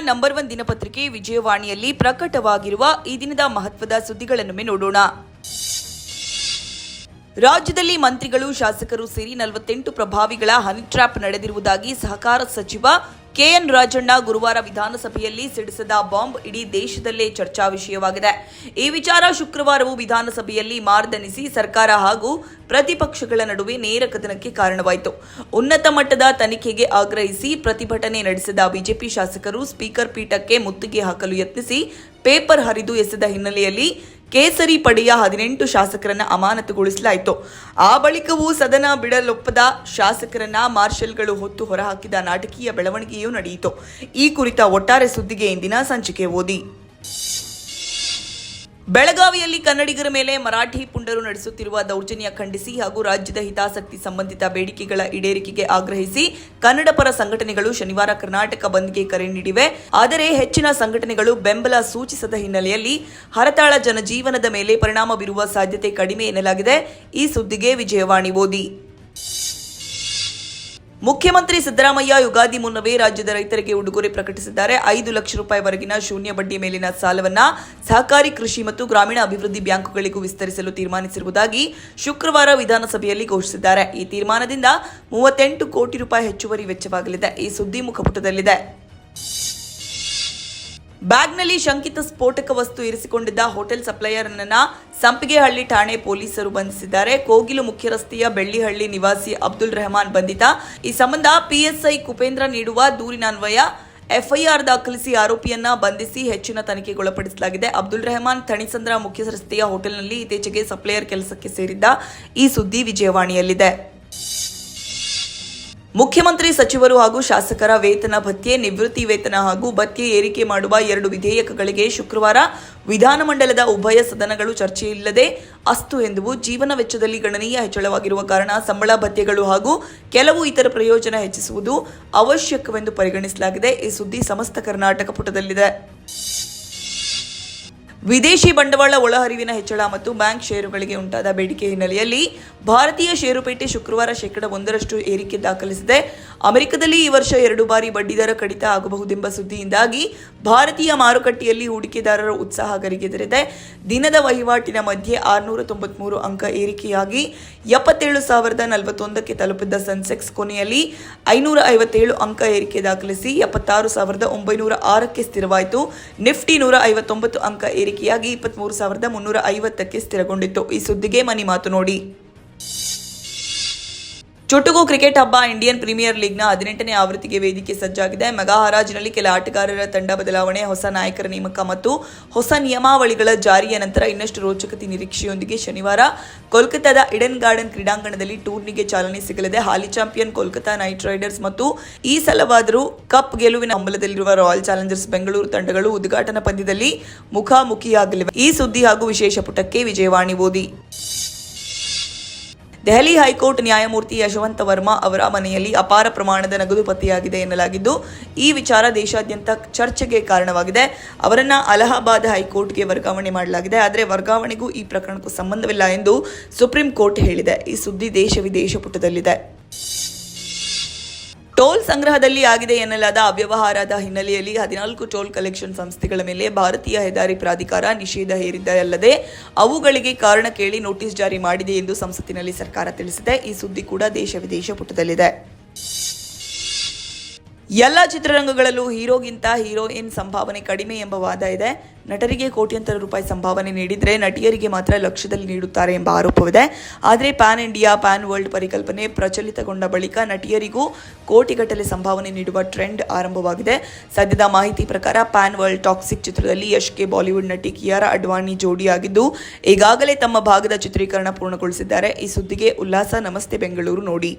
Number one ದಿನಪತ್ರಿಕೆ ವಿಜಯವಾಣಿಯಲ್ಲಿ ಪ್ರಕಟವಾಗಿರುವ ಈ ದಿನದ ಮಹತ್ವದ ಸುದ್ದಿಗಳನ್ನೊಮ್ಮೆ ನೋಡೋಣ. ರಾಜ್ಯದಲ್ಲಿ ಮಂತ್ರಿಗಳು ಶಾಸಕರು ಸೇರಿ ನಲವತ್ತೆಂಟು ಪ್ರಭಾವಿಗಳ ಹನಿ ಟ್ರ್ಯಾಪ್ ನಡೆದಿರುವುದಾಗಿ ಸಹಕಾರ ಸಚಿವ ಕೆಎನ್ ರಾಜಣ್ಣ ಗುರುವಾರ ವಿಧಾನಸಭೆಯಲ್ಲಿ ಸಿಡಿಸಿದ ಬಾಂಬ್ ಇಡೀ ದೇಶದಲ್ಲೇ ಚರ್ಚಾ ವಿಷಯವಾಗಿದೆ. ಈ ವಿಚಾರ ಶುಕ್ರವಾರವೂ ವಿಧಾನಸಭೆಯಲ್ಲಿ ಮಾರ್ದನಿಸಿ ಸರ್ಕಾರ ಹಾಗೂ ಪ್ರತಿಪಕ್ಷಗಳ ನಡುವೆ ನೇರ ಕದನಕ್ಕೆ ಕಾರಣವಾಯಿತು. ಉನ್ನತ ಮಟ್ಟದ ತನಿಖೆಗೆ ಆಗ್ರಹಿಸಿ ಪ್ರತಿಭಟನೆ ನಡೆಸಿದ ಬಿಜೆಪಿ ಶಾಸಕರು ಸ್ಪೀಕರ್ ಪೀಠಕ್ಕೆ ಮುತ್ತಿಗೆ ಹಾಕಲು ಯತ್ನಿಸಿ ಪೇಪರ್ ಹರಿದು ಎಸೆದ ಹಿನ್ನೆಲೆಯಲ್ಲಿ ಕೇಸರಿ ಪಡೆಯ ಹದಿನೆಂಟು ಶಾಸಕರನ್ನ ಅಮಾನತುಗೊಳಿಸಲಾಯಿತು. ಆ ಬಳಿಕವೂ ಸದನ ಬಿಡಲೊಪ್ಪದ ಶಾಸಕರನ್ನ ಮಾರ್ಷಲ್ಗಳು ಹೊತ್ತು ಹೊರಹಾಕಿದ ನಾಟಕೀಯ ಬೆಳವಣಿಗೆಯೂ ನಡೆಯಿತು. ಈ ಕುರಿತ ಒಟ್ಟಾರೆ ಸುದ್ದಿಗೆ ಇಂದಿನ ಸಂಚಿಕೆ ಓದಿ. ಬೆಳಗಾವಿಯಲ್ಲಿ ಕನ್ನಡಿಗರ ಮೇಲೆ ಮರಾಠಿ ಪುಂಡರು ನಡೆಸುತ್ತಿರುವ ದೌರ್ಜನ್ಯ ಖಂಡಿಸಿ ಹಾಗೂ ರಾಜ್ಯದ ಹಿತಾಸಕ್ತಿ ಸಂಬಂಧಿತ ಬೇಡಿಕೆಗಳ ಈಡೇರಿಕೆಗೆ ಆಗ್ರಹಿಸಿ ಕನ್ನಡ ಪರ ಸಂಘಟನೆಗಳು ಶನಿವಾರ ಕರ್ನಾಟಕ ಬಂದ್ಗೆ ಕರೆ ನೀಡಿವೆ. ಆದರೆ ಹೆಚ್ಚಿನ ಸಂಘಟನೆಗಳು ಬೆಂಬಲ ಸೂಚಿಸದ ಹಿನ್ನೆಲೆಯಲ್ಲಿ ಹರತಾಳ ಜನಜೀವನದ ಮೇಲೆ ಪರಿಣಾಮ ಬೀರುವ ಸಾಧ್ಯತೆ ಕಡಿಮೆ ಎನ್ನಲಾಗಿದೆ. ಈ ಸುದ್ದಿಗೆ ವಿಜಯವಾಣಿ ಓದಿ. ಮುಖ್ಯಮಂತ್ರಿ ಸಿದ್ದರಾಮಯ್ಯ ಯುಗಾದಿ ಮುನ್ನವೇ ರಾಜ್ಯದ ರೈತರಿಗೆ ಉಡುಗೊರೆ ಪ್ರಕಟಿಸಿದ್ದಾರೆ. ಐದು ಲಕ್ಷ ರೂಪಾಯಿವರೆಗಿನ ಶೂನ್ಯ ಬಡ್ಡಿ ಮೇಲಿನ ಸಾಲವನ್ನ ಸಹಕಾರಿ ಕೃಷಿ ಮತ್ತು ಗ್ರಾಮೀಣ ಅಭಿವೃದ್ಧಿ ಬ್ಯಾಂಕುಗಳಿಗೂ ವಿಸ್ತರಿಸಲು ತೀರ್ಮಾನಿಸಿರುವುದಾಗಿ ಶುಕ್ರವಾರ ವಿಧಾನಸಭೆಯಲ್ಲಿ ಘೋಷಿಸಿದ್ದಾರೆ. ಈ ತೀರ್ಮಾನದಿಂದ ಮೂವತ್ತೆಂಟು ಕೋಟಿ ರೂಪಾಯಿ ಹೆಚ್ಚುವರಿ ವೆಚ್ಚವಾಗಲಿದೆ. ಈ ಸುದ್ದಿ ಮುಖಪುಟದಲ್ಲಿದೆ. ಬ್ಯಾಗ್ನಲ್ಲಿ ಶಂಕಿತ ಸ್ಫೋಟಕ ವಸ್ತು ಇರಿಸಿಕೊಂಡಿದ್ದ ಹೋಟೆಲ್ ಸಪ್ಲೈಯರ್ ಅನ್ನ ಸಂಪಿಗೆಹಳ್ಳಿ ಠಾಣೆ ಪೊಲೀಸರು ಬಂಧಿಸಿದ್ದಾರೆ. ಕೋಗಿಲು ಮುಖ್ಯ ರಸ್ತೆಯ ಬೆಳ್ಳಿಹಳ್ಳಿ ನಿವಾಸಿ ಅಬ್ದುಲ್ ರೆಹಮಾನ್ ಬಂಧಿತ. ಈ ಸಂಬಂಧ ಪಿಎಸ್ಐ ಕುಪೇಂದ್ರ ನೀಡುವ ದೂರಿನನ್ವಯ ಎಫ್ಐಆರ್ ದಾಖಲಿಸಿ ಆರೋಪಿಯನ್ನ ಬಂಧಿಸಿ ಹೆಚ್ಚಿನ ತನಿಖೆಗೊಳಪಡಿಸಲಾಗಿದೆ. ಅಬ್ದುಲ್ ರೆಹಮಾನ್ ಥಣಿಸಂದ್ರ ಮುಖ್ಯ ರಸ್ತೆಯ ಹೋಟೆಲ್ನಲ್ಲಿ ಇತ್ತೀಚೆಗೆ ಸಪ್ಲೈಯರ್ ಕೆಲಸಕ್ಕೆ ಸೇರಿದ್ದ ಈ ಸುದ್ದಿ ವಿಜಯವಾಣಿಯಲ್ಲಿದೆ. ಮುಖ್ಯಮಂತ್ರಿ ಸಚಿವರು ಹಾಗೂ ಶಾಸಕರ ವೇತನ, ಭತ್ಯೆ, ನಿವೃತ್ತಿ ವೇತನ ಹಾಗೂ ಭತ್ಯೆ ಏರಿಕೆ ಮಾಡುವ ಎರಡು ವಿಧೇಯಕಗಳಿಗೆ ಶುಕ್ರವಾರ ವಿಧಾನಮಂಡಲದ ಉಭಯ ಸದನಗಳು ಚರ್ಚೆಯಿಲ್ಲದೆ ಅಸ್ತು ಎಂದುವು ಜೀವನ ವೆಚ್ಚದಲ್ಲಿ ಗಣನೀಯ ಹೆಚ್ಚಳವಾಗಿರುವ ಕಾರಣ ಸಂಬಳ, ಭತ್ಯೆಗಳು ಹಾಗೂ ಕೆಲವು ಇತರ ಪ್ರಯೋಜನ ಹೆಚ್ಚಿಸುವುದು ಅವಶ್ಯಕವೆಂದು ಪರಿಗಣಿಸಲಾಗಿದೆ. ಈ ಸುದ್ದಿ ಸಮಸ್ತ ಕರ್ನಾಟಕ ಪುಟದಲ್ಲಿದೆ. ವಿದೇಶಿ ಬಂಡವಾಳ ಒಳಹರಿವಿನ ಹೆಚ್ಚಳ ಮತ್ತು ಬ್ಯಾಂಕ್ ಷೇರುಗಳಿಗೆ ಉಂಟಾದ ಬೇಡಿಕೆ ಹಿನ್ನೆಲೆಯಲ್ಲಿ ಭಾರತೀಯ ಷೇರುಪೇಟೆ ಶುಕ್ರವಾರ ಶೇಕಡ ಒಂದರಷ್ಟು ಏರಿಕೆ ದಾಖಲಿಸಿದೆ. ಅಮೆರಿಕದಲ್ಲಿ ಈ ವರ್ಷ ಎರಡು ಬಾರಿ ಬಡ್ಡಿದರ ಕಡಿತ ಆಗಬಹುದೆಂಬ ಸುದ್ದಿಯಿಂದಾಗಿ ಭಾರತೀಯ ಮಾರುಕಟ್ಟೆಯಲ್ಲಿ ಹೂಡಿಕೆದಾರರ ಉತ್ಸಾಹ ಗರಿಗೆದರಿದೆ. ದಿನದ ವಹಿವಾಟಿನ ಮಧ್ಯೆ ಆರುನೂರ ತೊಂಬತ್ಮೂರು ಅಂಕ ಏರಿಕೆಯಾಗಿ ಎಪ್ಪತ್ತೇಳು ಸಾವಿರದ ನಲವತ್ತೊಂದಕ್ಕೆ ತಲುಪಿದ್ದ ಸೆನ್ಸೆಕ್ಸ್ ಕೊನೆಯಲ್ಲಿ ಐನೂರ ಐವತ್ತೇಳು ಅಂಕ ಏರಿಕೆ ದಾಖಲಿಸಿ ಎಪ್ಪತ್ತಾರು ಸಾವಿರದ ಒಂಬೈನೂರ ಆರಕ್ಕೆ ಸ್ಥಿರವಾಯಿತು. ನಿಫ್ಟಿ ನೂರ ಐವತ್ತೊಂಬತ್ತು ಅಂಕ ಏರಿಕೆಯಾಗಿ ಇಪ್ಪತ್ಮೂರು ಸಾವಿರದ ಮುನ್ನೂರ ಐವತ್ತಕ್ಕೆ ಸ್ಥಿರಗೊಂಡಿತ್ತು. ಈ ಸುದ್ದಿಗೆ ಮನಿ ಮಾತು ನೋಡಿ. ಚುಟುಕು ಕ್ರಿಕೆಟ್ ಹಬ್ಬ ಇಂಡಿಯನ್ ಪ್ರೀಮಿಯರ್ ಲೀಗ್ನ ಹದಿನೆಂಟನೇ ಆವೃತ್ತಿಗೆ ವೇದಿಕೆ ಸಜ್ಜಾಗಿದೆ. ಮೆಗಾ ಹರಾಜಿನಲ್ಲಿ ಕೆಲ ಆಟಗಾರರ ತಂಡ ಬದಲಾವಣೆ, ಹೊಸ ನಾಯಕರ ನೇಮಕ ಮತ್ತು ಹೊಸ ನಿಯಮಾವಳಿಗಳ ಜಾರಿಯ ನಂತರ ಇನ್ನಷ್ಟು ರೋಚಕತೆ ನಿರೀಕ್ಷೆಯೊಂದಿಗೆ ಶನಿವಾರ ಕೋಲ್ಕತ್ತಾದ ಇಡನ್ ಗಾರ್ಡನ್ ಕ್ರೀಡಾಂಗಣದಲ್ಲಿ ಟೂರ್ನಿಗೆ ಚಾಲನೆ ಸಿಗಲಿದೆ. ಹಾಲಿ ಚಾಂಪಿಯನ್ ಕೋಲ್ಕತಾ ನೈಟ್ ರೈಡರ್ಸ್ ಮತ್ತು ಈ ಸಲವಾದರೂ ಕಪ್ ಗೆಲುವಿನ ಹಂಬಲದಲ್ಲಿರುವ ರಾಯಲ್ ಚಾಲೆಂಜರ್ಸ್ ಬೆಂಗಳೂರು ತಂಡಗಳು ಉದ್ಘಾಟನಾ ಪಂದ್ಯದಲ್ಲಿ ಮುಖಾಮುಖಿಯಾಗಲಿವೆ. ಈ ಸುದ್ದಿ ಹಾಗೂ ವಿಶೇಷ ಪುಟಕ್ಕೆ ವಿಜಯವಾಣಿ ಓದಿ. ದೆಹಲಿ ಹೈಕೋರ್ಟ್ ನ್ಯಾಯಮೂರ್ತಿ ಯಶವಂತ ವರ್ಮಾ ಅವರ ಮನೆಯಲ್ಲಿ ಅಪಾರ ಪ್ರಮಾಣದ ನಗದು ಪತ್ತೆಯಾಗಿದೆ ಎನ್ನಲಾಗಿದ್ದು, ಈ ವಿಚಾರ ದೇಶಾದ್ಯಂತ ಚರ್ಚೆಗೆ ಕಾರಣವಾಗಿದೆ. ಅವರನ್ನ ಅಲಹಾಬಾದ್ ಹೈಕೋರ್ಟ್ಗೆ ವರ್ಗಾವಣೆ ಮಾಡಲಾಗಿದೆ. ಆದರೆ ವರ್ಗಾವಣೆಗೂ ಈ ಪ್ರಕರಣಕ್ಕೂ ಸಂಬಂಧವಿಲ್ಲ ಎಂದು ಸುಪ್ರೀಂ ಕೋರ್ಟ್ ಹೇಳಿದೆ. ಈ ಸುದ್ದಿ ದೇಶ ವಿದೇಶ ಪುಟದಲ್ಲಿದೆ. ಟೋಲ್ ಸಂಗ್ರಹದಲ್ಲಿ ಆಗಿದೆ ಎನ್ನಲಾದ ಅವ್ಯವಹಾರದ ಹಿನ್ನೆಲೆಯಲ್ಲಿ ಹದಿನಾಲ್ಕು ಟೋಲ್ ಕಲೆಕ್ಷನ್ ಸಂಸ್ಥೆಗಳ ಮೇಲೆ ಭಾರತೀಯ ಹೆದ್ದಾರಿ ಪ್ರಾಧಿಕಾರ ನಿಷೇಧ ಹೇರಿದ್ದಲ್ಲದೆ ಅವುಗಳಿಗೆ ಕಾರಣ ಕೇಳಿ ನೋಟಿಸ್ ಜಾರಿ ಮಾಡಿದೆ ಎಂದು ಸಂಸತ್ತಿನಲ್ಲಿ ಸರ್ಕಾರ ತಿಳಿಸಿದೆ. ಈ ಸುದ್ದಿ ಕೂಡ ದೇಶ ವಿದೇಶ ಪುಟದಲ್ಲಿದೆ. ಎಲ್ಲ ಚಿತ್ರರಂಗಗಳಲ್ಲೂ ಹೀರೋಗಿಂತ ಹೀರೋಯಿನ್ ಸಂಭಾವನೆ ಕಡಿಮೆ ಎಂಬ ವಾದ ಇದೆ. ನಟರಿಗೆ ಕೋಟ್ಯಂತರ ರೂಪಾಯಿ ಸಂಭಾವನೆ ನೀಡಿದರೆ ನಟಿಯರಿಗೆ ಮಾತ್ರ ಲಕ್ಷದಲ್ಲಿ ನೀಡುತ್ತಾರೆ ಎಂಬ ಆರೋಪವಿದೆ. ಆದರೆ ಪ್ಯಾನ್ ಇಂಡಿಯಾ, ಪ್ಯಾನ್ ವರ್ಲ್ಡ್ ಪರಿಕಲ್ಪನೆ ಪ್ರಚಲಿತಗೊಂಡ ಬಳಿಕ ನಟಿಯರಿಗೂ ಕೋಟಿಗಟ್ಟಲೆ ಸಂಭಾವನೆ ನೀಡುವ ಟ್ರೆಂಡ್ ಆರಂಭವಾಗಿದೆ. ಸದ್ಯದ ಮಾಹಿತಿ ಪ್ರಕಾರ ಪ್ಯಾನ್ ವರ್ಲ್ಡ್ ಟಾಕ್ಸಿಕ್ ಚಿತ್ರದಲ್ಲಿ ಯಶ್ಗೆ ಬಾಲಿವುಡ್ ನಟಿ ಕಿಯಾರಾ ಅಡ್ವಾಣಿ ಜೋಡಿಯಾಗಿದ್ದು, ಈಗಾಗಲೇ ತಮ್ಮ ಭಾಗದ ಚಿತ್ರೀಕರಣ ಪೂರ್ಣಗೊಳಿಸಿದ್ದಾರೆ. ಈ ಸುದ್ದಿಗೆ ಉಲ್ಲಾಸ. ನಮಸ್ತೆ. ಬೆಂಗಳೂರು ನೋಡಿ.